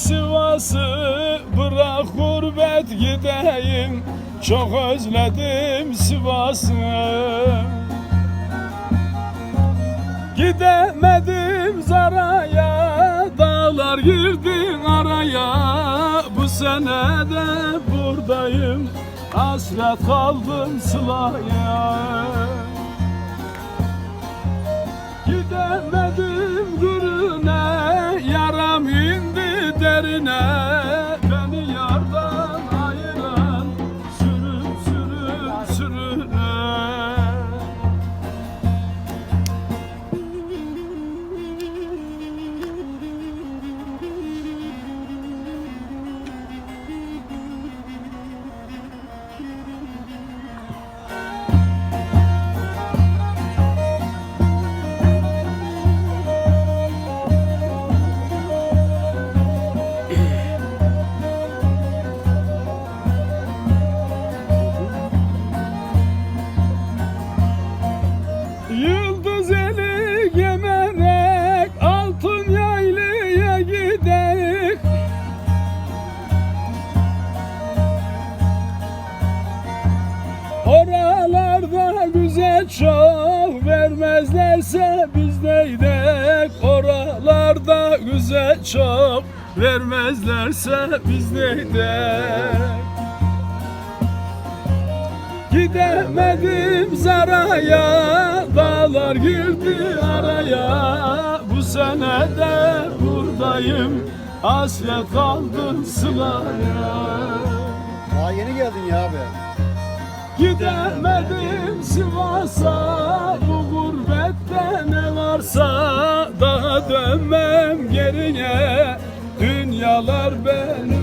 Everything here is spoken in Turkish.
Sivas'ı bırak gurbet gideyim. Çok özledim Sivas'ı. Gidemedim Zara'ya Dağlar girdi araya. Bu sene de buradayım Hasret kaldım Sıla'ya. Gidemedim güzel çok vermezlerse biz neydek Oralarda güzel çok vermezlerse biz neydek Gidemedim Zara'ya Dağlar girdi araya. Bu sene de buradayım Hasret kaldım Sıla'ya Daha yeni geldin ya abi. Gidemedim Sivas'a Bu gurbette ne varsa Daha dönmem geriye Dünyalar benim